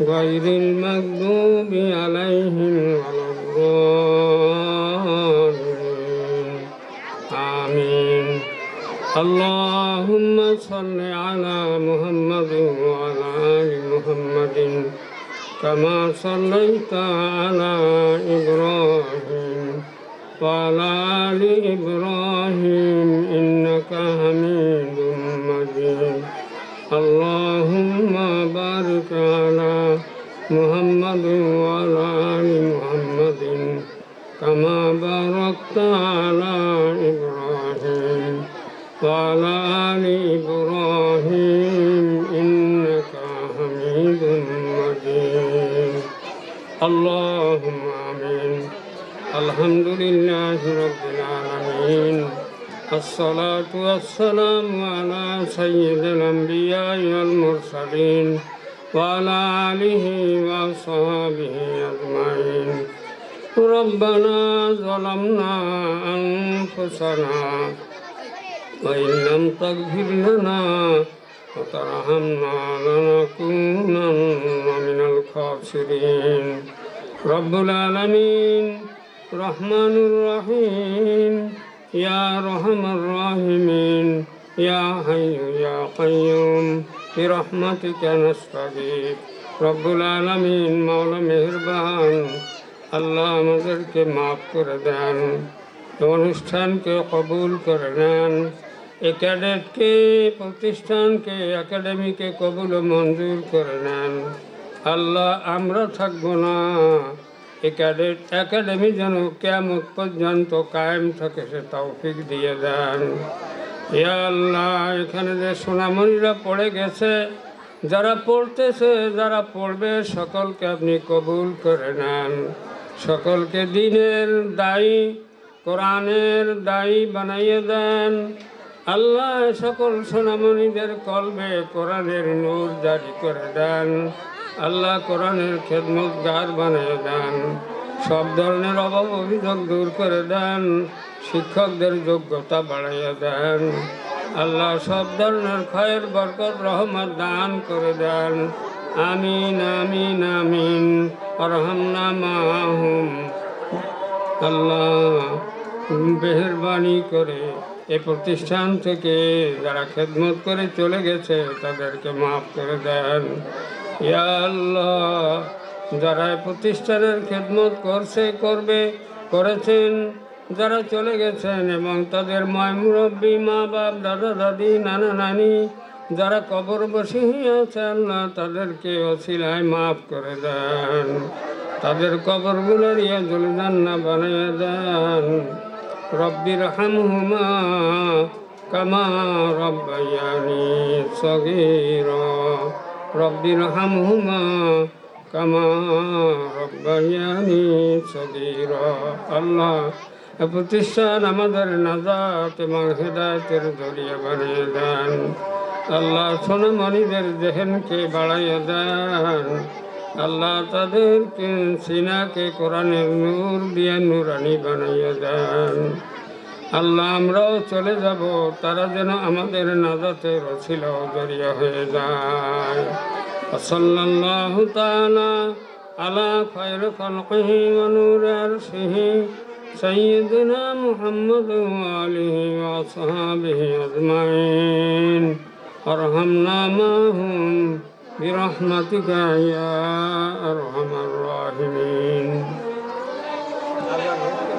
غير المغضوب عليهم ولا الضالين آمين اللهم صل على محمد وعلى آل محمد كما صليت على إبراهيم وعلى آل إبراهيم إنك حميد مجيد اللهم بارك على محمد وعلى آل محمد كما باركت على إبراهيم وعلى آل إبراهيم إنك حميد مجيد اللهم آمين الحمد لله رب العالمين الصلاة والسلام على سيد الأنبياء والمرسلين وعلى آله وصحبه أجمعين ربنا ظلمنا أنفسنا وإن لم تغفر لنا وترحمنا لنكونن من الخاسرين رب العالمين رحمن الرحيم يا رحم الراحمين يا حي يا قيوم برحمتك نستغيث رب العالمين مولا মেহেরবান আল্লাহ আমাদেরকে মাফ করে দেন অনুষ্ঠানকে কবুল করে নেন এ ক্যাডেটকে প্রতিষ্ঠানকে একাডেমিকে কবুল ও মঞ্জুর করে নেন আল্লাহ আমরা থাকবো না এ ক্যাডেট একাডেমি যেন কেমন পর্যন্ত কায়েম থাকে সে তৌফিক দিয়ে দেন ইয়া আল্লাহ, এখানে যে সোনামণিরা পড়ে গেছে, যারা পড়তেছে, যারা পড়বে, সকলকে আপনি কবুল করে নেন। সকলকে দিনের দায়ী, কোরআনের দায়ী বানাইয়ে দেন। আল্লাহ সকল সোনামণিদের কলবে কোরআনের নূর জারি করে দেন। আল্লাহ কোরআনের খেদমত গার বানিয়ে দেন। সব ধরনের অভাব অভিযোগ দূর করে দেন। শিক্ষকদের যোগ্যতা বাড়াইয়া দেন। আল্লাহ সব ধরনের ক্ষয়ের বরকত, রহমত দান করে দেন। আমিন আমিন আমিন। রহমনা মাহুম। আল্লাহ মেহরবানি করে এ প্রতিষ্ঠান থেকে যারা খেদমত করে চলে গেছে, তাদেরকে মাফ করে দেন। ইয়া আল্লাহ, যারা প্রতিষ্ঠানের খেদমত করছে, করবে, করেছেন যারা চলে গেছেন এবং তাদের ময় মুরব্বী, মা বাপ, দাদা, দাদি, নানা, নানি, যারা কবর বসে আছে আল্লাহ তাদেরকে অসিলায় মাফ করে দেন। তাদের কবরগুলোর ইয়া জলজান্না বানিয়ে দেন। রব্বির হামহুমা কামা রব্বায়ানি সগীর। রব্বির হামহুমা কামা রব্বায়ানি সগীর। আল্লাহ প্রতিষ্ঠান আমাদের নাজাত এবং হেদায়তের জড়িয়ে বানিয়ে দেন। আল্লাহ সোনা সোনামণিদের জেহেনকে বাড়াইয়া দেন। আল্লাহ তাদেরকে সিনাকে কোরআনের নূর দিয়ে নুরানি বানাইয়া দেন। আল্লাহ আমরাও চলে যাব, তারা যেন আমাদের নাজাতের ছিল জড়িয়ে হয়ে যায়। সাল্লাহ তালা আলা খৈর খলকহি মনুর আরশিহি। سيدنا محمد وآله وأصحابه أجمعين. أرحمنا معهم برحمتك يا أرحم الراحمين.